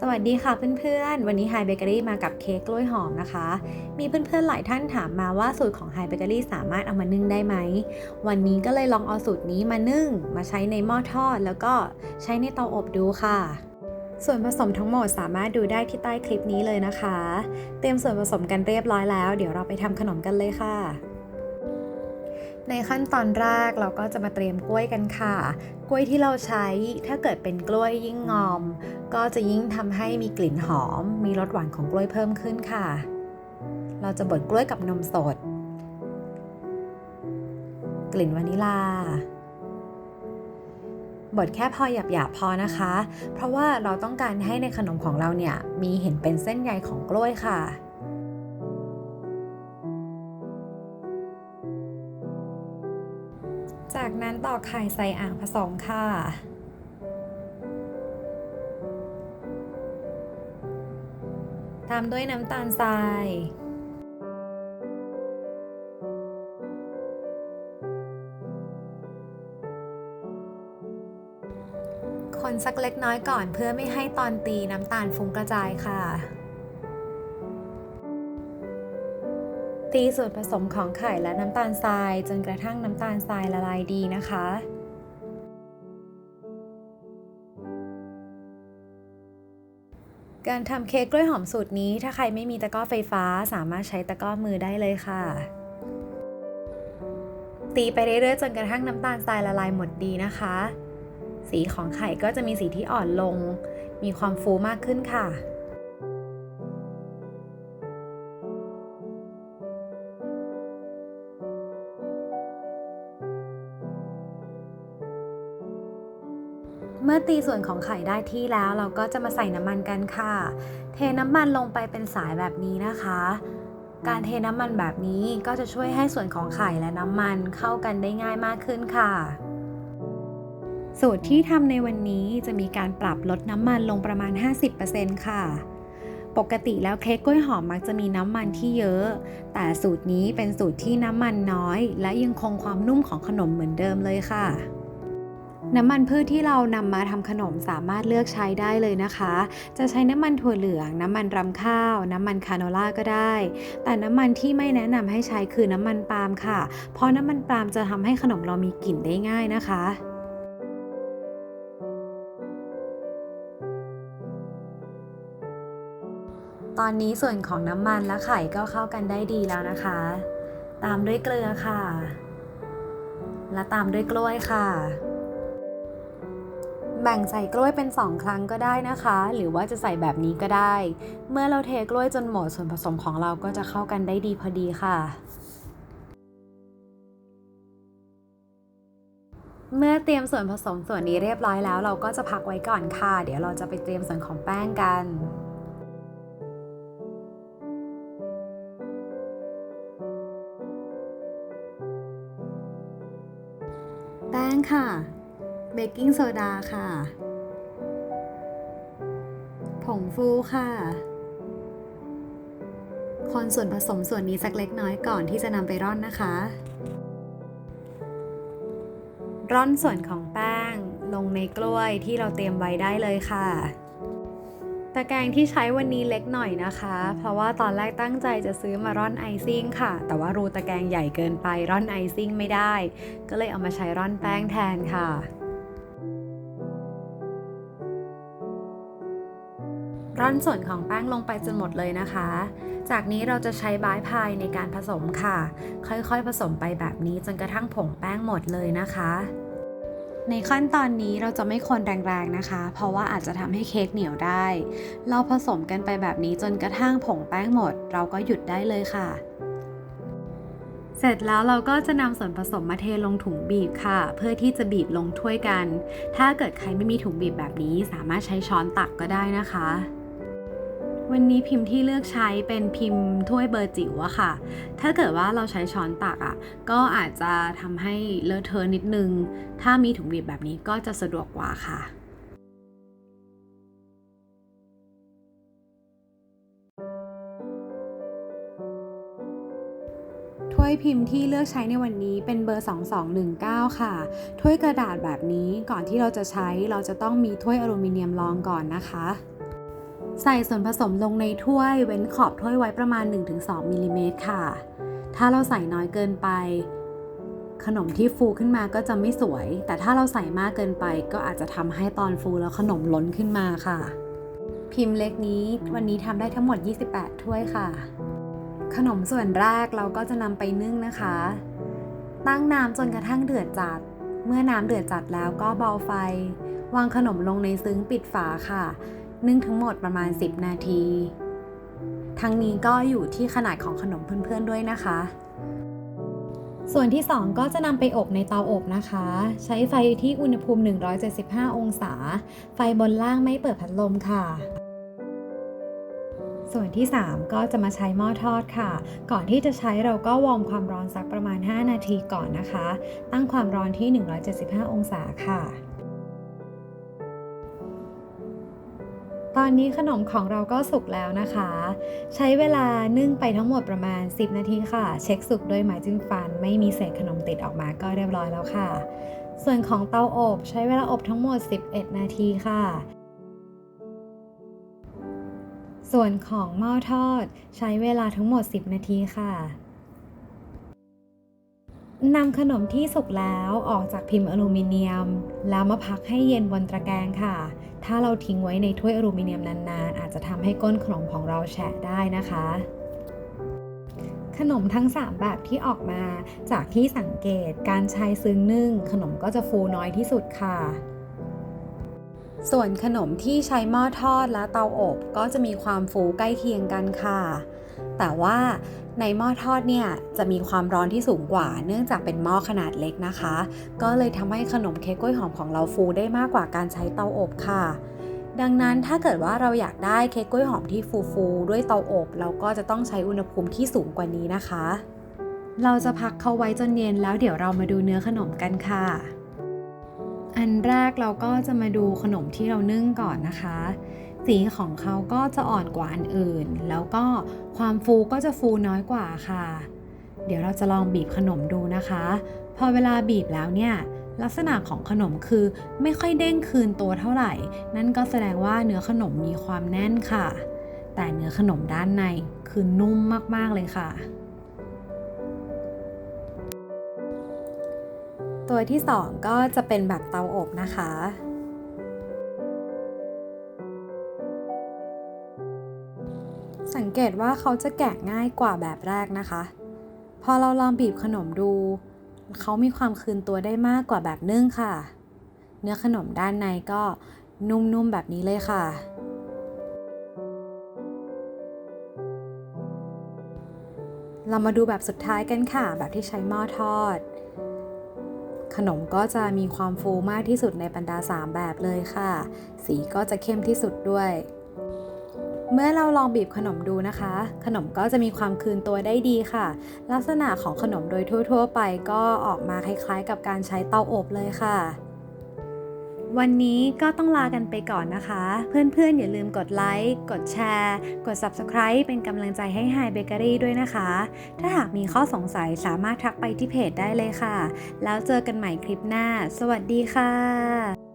สวัสดีค่ะเพื่อนๆ วันนี้ Hi Bakery มากับเค้กกล้วยหอมนะคะ มีเพื่อนๆหลายท่านถามมาว่าสูตรของ Hi Bakery สามารถเอามานึ่งได้ไหม วันนี้ก็เลยลองเอาสูตรนี้มานึ่ง มาใช้ในหม้อทอด แล้วก็ใช้ในเตาอบดูค่ะ ส่วนผสมทั้งหมดสามารถดูได้ที่ใต้คลิปนี้เลยนะคะ เตรียมส่วนผสมกันเรียบร้อยแล้ว เดี๋ยวเราไปทำขนมกันเลยค่ะ ในขั้นตอนแรกเราก็จะมาเตรียมกล้วยกันค่ะ กล้วยที่เราใช้ถ้าเกิดเป็นกล้วยยิ่งงอม ก็จะยิ่งทำให้มีกลิ่นหอม มีรสหวานของกล้วยเพิ่มขึ้นค่ะ เราจะบดกล้วยกับนมสด กลิ่นวานิลาบดแค่พอหยาบๆพอนะคะ เพราะว่าเราต้องการให้ในขนมของเราเนี่ยมีเห็นเป็นเส้นใยของกล้วยค่ะ จากนั้นตอกไข่ใส่อ่างผสมค่ะ ตามด้วยน้ำตาลทราย คนสักเล็กน้อยก่อนเพื่อไม่ให้ตอนตีน้ำตาลฟุ้งกระจายค่ะ ตีส่วนผสมของไข่และน้ำตาลทรายจนกระทั่งน้ำตาลทรายละลายดีนะคะการทำเค้กกล้วยหอมสูตรนี้ ถ้าใครไม่มีตะกร้อไฟฟ้าสามารถใช้ตะกร้อมือได้เลยค่ะ ตีไปเรื่อยๆจนกระทั่งน้ำตาลทรายละลายหมดดีนะคะ สีของไข่ก็จะมีสีที่อ่อนลง มีความฟูมากขึ้นค่ะ เมื่อตีส่วนของไข่ได้ที่แล้ว เราก็จะมาใส่น้ำมันกันค่ะ เทน้ำมันลงไปเป็นสายแบบนี้นะคะ การเทน้ำมันแบบนี้ก็จะช่วยให้ส่วนของไข่และน้ำมันเข้ากันได้ง่ายมากขึ้นค่ะสูตรที่ทำในวันนี้จะมีการปรับลดน้ำมันลงประมาณ 50%ค่ะ ปกติแล้วเค้กกล้วยหอมมักจะมีน้ำมันที่เยอะ แต่สูตรนี้เป็นสูตรที่น้ำมันน้อย และยังคงความนุ่มของขนมเหมือนเดิมเลยค่ะ น้ำมันพืชที่เรานำมาทำขนมสามารถเลือกใช้ได้เลยนะคะ จะใช้น้ำมันถั่วเหลือง น้ำมันรำข้าว น้ำมันคาโนล่าก็ได้ แต่น้ำมันที่ไม่แนะนำให้ใช้คือน้ำมันปาล์มค่ะ เพราะน้ำมันปาล์มจะทำให้ขนมเรามีกลิ่นได้ง่ายนะคะตอนนี้ส่วนของน้ำมันและไข่ก็เข้ากันได้ดีแล้วนะคะ ตามด้วยเกลือค่ะ และตามด้วยกล้วยค่ะ แบ่งใส่กล้วยเป็น 2 ครั้งก็ได้นะคะ หรือว่าจะใส่แบบนี้ก็ได้ เมื่อเราเทกล้วยจนหมดส่วนผสมของเราก็จะเข้ากันได้ดีพอดีค่ะเมื่อเตรียมส่วนผสมส่วนนี้เรียบร้อยแล้ว เราก็จะพักไว้ก่อนค่ะ เดี๋ยวเราจะไปเตรียมส่วนของแป้งกัน แป้งค่ะ เบกกิ้งโซดาค่ะ ผงฟูค่ะ คนส่วนผสมส่วนนี้สักเล็กน้อยก่อนที่จะนำไปร่อนนะคะ ร่อนส่วนของแป้งลงในกล้วยที่เราเตรียมไว้ได้เลยค่ะตะแกรงที่ใช้วันนี้เล็กหน่อยนะคะ เพราะว่าตอนแรกตั้งใจจะซื้อมาร่อนไอซิ่งค่ะ แต่ว่ารูตะแกรงใหญ่เกินไปร่อนไอซิ่งไม่ได้ ก็เลยเอามาใช้ร่อนแป้งแทนค่ะ ร่อนส่วนของแป้งลงไปจนหมดเลยนะคะ จากนี้เราจะใช้บายพายในการผสมค่ะ ค่อยๆผสมไปแบบนี้จนกระทั่งผงแป้งหมดเลยนะคะ ในขั้นตอนนี้เราจะไม่คนแรงๆนะคะ เพราะว่าอาจจะทำให้เค้กเหนียวได้ เราผสมกันไปแบบนี้จนกระทั่งผงแป้งหมด เราก็หยุดได้เลยค่ะเสร็จแล้วเราก็จะนำส่วนผสมมาเทลงถุงบีบค่ะ เพื่อที่จะบีบลงถ้วยกัน ถ้าเกิดใครไม่มีถุงบีบแบบนี้ สามารถใช้ช้อนตักก็ได้นะคะ วันนี้พิมพ์ที่เลือกใช้เป็นพิมพ์ถ้วยเบอร์จิ๋วอะค่ะ ถ้าเกิดว่าเราใช้ช้อนตักอะก็อาจจะทำให้เลอะเทอะนิดนึง ถ้ามีถุงบีบแบบนี้ก็จะสะดวกกว่าค่ะถ้วยพิมพ์ที่เลือกใช้ในวันนี้เป็นเบอร์ 2219 ค่ะ ถ้วยกระดาษแบบนี้ก่อนที่เราจะใช้เราจะต้องมีถ้วยอลูมิเนียมรองก่อนนะคะ ใส่ส่วนผสมลงในถ้วยเว้นขอบถ้วยไว้ประมาณ 1-2มิลลิเมตรค่ะ ถ้าเราใส่น้อยเกินไป ขนมที่ฟูขึ้นมาก็จะไม่สวย แต่ถ้าเราใส่มากเกินไปก็อาจจะทำให้ตอนฟูแล้วขนมล้นขึ้นมาค่ะ พิมพ์เล็กนี้วันนี้ทำได้ทั้งหมด 28 ถ้วยค่ะ ขนมส่วนแรกเราก็จะนำไปนึ่งนะคะ ตั้งน้ำจนกระทั่งเดือดจัด เมื่อน้ำเดือดจัดแล้วก็เบาไฟ วางขนมลงในซึ้งปิดฝาค่ะ นึ่งทั้งหมดประมาณ 10 นาที ทั้งนี้ก็อยู่ที่ขนาดของขนมเพื่อนๆด้วยนะคะ ส่วนที่ 2 ก็จะนำไปอบในเตาอบนะคะ ใช้ไฟที่อุณหภูมิ 175 องศา ไฟบนล่างไม่เปิดพัดลมค่ะส่วนที่ 3 ก็จะมาใช้หม้อทอดค่ะ ก่อนที่จะใช้เราก็วอร์มความร้อนสักประมาณ 5 นาทีก่อนนะคะ ตั้งความร้อนที่ 175 องศาค่ะ ตอนนี้ขนมของเราก็สุกแล้วนะคะ ใช้เวลานึ่งไปทั้งหมดประมาณ 10 นาทีค่ะ เช็คสุกด้วยไม้จิ้มฟัน ไม่มีเศษขนมติดออกมาก็เรียบร้อยแล้วค่ะ ส่วนของเตาอบ ใช้เวลาอบทั้งหมด 11 นาทีค่ะส่วนของหม้อทอด ใช้เวลาทั้งหมด 10 นาทีค่ะ นำขนมที่สุกแล้วออกจากพิมพ์อลูมิเนียม แล้วมาพักให้เย็นบนตะแกรงค่ะ ถ้าเราทิ้งไว้ในถ้วยอลูมิเนียมนานๆ อาจจะทำให้ก้นขนมของเราแฉะได้นะคะ ขนมทั้ง 3 แบบที่ออกมาจากที่สังเกตการใช้ซึ้งนึ่ง ขนมก็จะฟูน้อยที่สุดค่ะส่วนขนมที่ใช้หม้อทอดและเตาอบก็จะมีความฟูใกล้เคียงกันค่ะ แต่ว่าในหม้อทอดเนี่ยจะมีความร้อนที่สูงกว่า เนื่องจากเป็นหม้อขนาดเล็กนะคะ ก็เลยทำให้ขนมเค้กกล้วยหอมของเราฟูได้มากกว่าการใช้เตาอบค่ะ ดังนั้นถ้าเกิดว่าเราอยากได้เค้กกล้วยหอมที่ฟูๆด้วยเตาอบ เราก็จะต้องใช้อุณหภูมิที่สูงกว่านี้นะคะ เราจะพักเขาไว้จนเย็นแล้วเดี๋ยวเรามาดูเนื้อขนมกันค่ะ อันแรกเราก็จะมาดูขนมที่เรานึ่งก่อนนะคะ สีของเขาก็จะอ่อนกว่าอันอื่น แล้วก็ความฟูก็จะฟูน้อยกว่าค่ะ เดี๋ยวเราจะลองบีบขนมดูนะคะ พอเวลาบีบแล้วเนี่ยลักษณะของขนมคือไม่ค่อยเด้งคืนตัวเท่าไหร่ นั่นก็แสดงว่าเนื้อขนมมีความแน่นค่ะ แต่เนื้อขนมด้านในคือนุ่มมากๆเลยค่ะ ตัวที่ 2 ก็จะเป็นแบบเตาอบนะคะ เกตว่าเขาจะแกะง่ายกว่าแบบแรกนะคะ พอเราลองบีบขนมดู เขามีความคืนตัวได้มากกว่าแบบนึ่งค่ะ เนื้อขนมด้านในก็นุ่มๆแบบนี้เลยค่ะ เรามาดูแบบสุดท้ายกันค่ะ แบบที่ใช้หม้อทอด ขนมก็จะมีความฟูมากที่สุดในบรรดา 3 แบบเลยค่ะ สีก็จะเข้มที่สุดด้วย เมื่อเราลองบีบขนมดูนะคะ ขนมก็จะมีความคืนตัวได้ดีค่ะ ลักษณะของขนมโดยทั่ว ๆ ไปก็ออกมาคล้ายๆ กับการใช้เตาอบเลยค่ะวันนี้ก็ต้องลากันไปก่อนนะคะ เพื่อนๆ อย่าลืมกดไลค์ กดแชร์ กด Subscribe เป็นกำลังใจให้ Hi Bakery ด้วยนะคะ ถ้าหากมีข้อสงสัยสามารถทักไปที่เพจได้เลยค่ะ แล้วเจอกันใหม่คลิปหน้า สวัสดีค่ะ